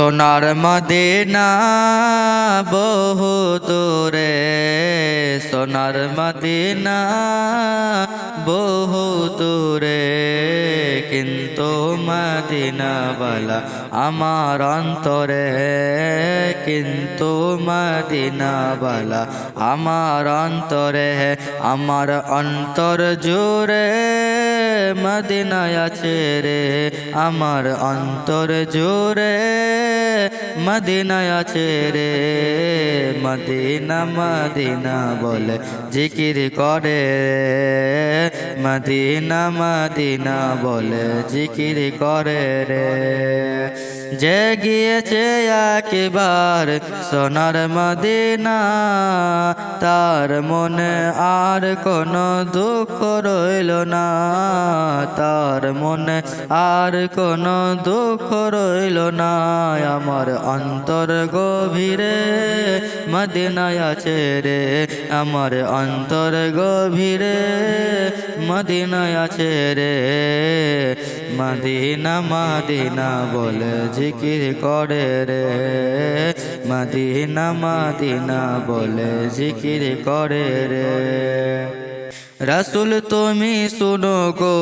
সোনার মদিনা বহু দূরে সোনার মদিনা বহু দূরে। কিন্তু মদিনা বলা আমার অন্তরে, কিন্তু মদিনা বলা আমার অন্তরে, আমার অন্তর জুড়ে মদিনায় আছে রে, আমার অন্তর জুড়ে মদিনায় আছে রে। মদিনা মদিনা বলে জিকির করে। মদিনা মদিনা বলে জিকির করে রে। যে গিয়েছে একবার সোনার মদিনা, তার মনে আর কোনো দুঃখ রইল না। তার মনে আর কোনো দুঃখ রইল না। আমার অন্তর গভীরে মদিনায় আছে রে। আমার অন্তর গভীরে মদিনায় আছে রে। মদিনা মদিনা বলে জিকির করে রে। মদিনা মদিনা বলে জিকির করে রে। রাসুল তুমি শুনো গো,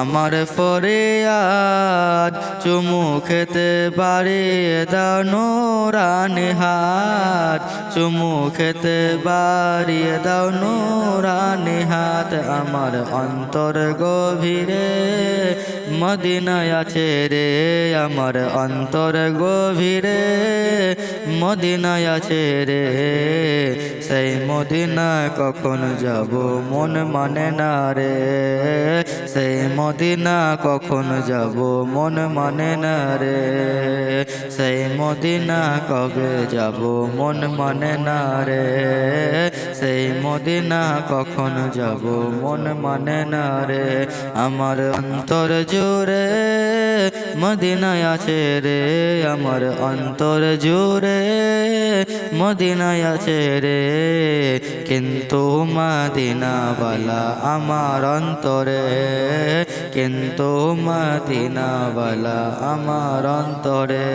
আমার ফরিয়াদ চুমু খেতে বাড়িয়ে দাও নুরানি হাত চুমু খেতে বাড়িয়ে দাও নুরানি হাত। আমার অন্তর গভীরে মদিনায় আছে রে। আমার অন্তর গভীরে মদিনায় আছে রে। সেই মদিনা কখন যাব মন মানে না রে। সেই মদিনা কখন যাব মন মানে না রে। মদিনা কবে যাব? মন মানে না রে। সেই মদিনা কখন যাব? মন মানে না রে। আমার অন্তর জুড়ে মদিনায় আছে রে। আমার অন্তর জুড়ে মদিনায় আছে রে। কিন্তু মদিনাওয়ালা আমার অন্তরে কিন্তু মদিনাওয়ালা আমার অন্তরে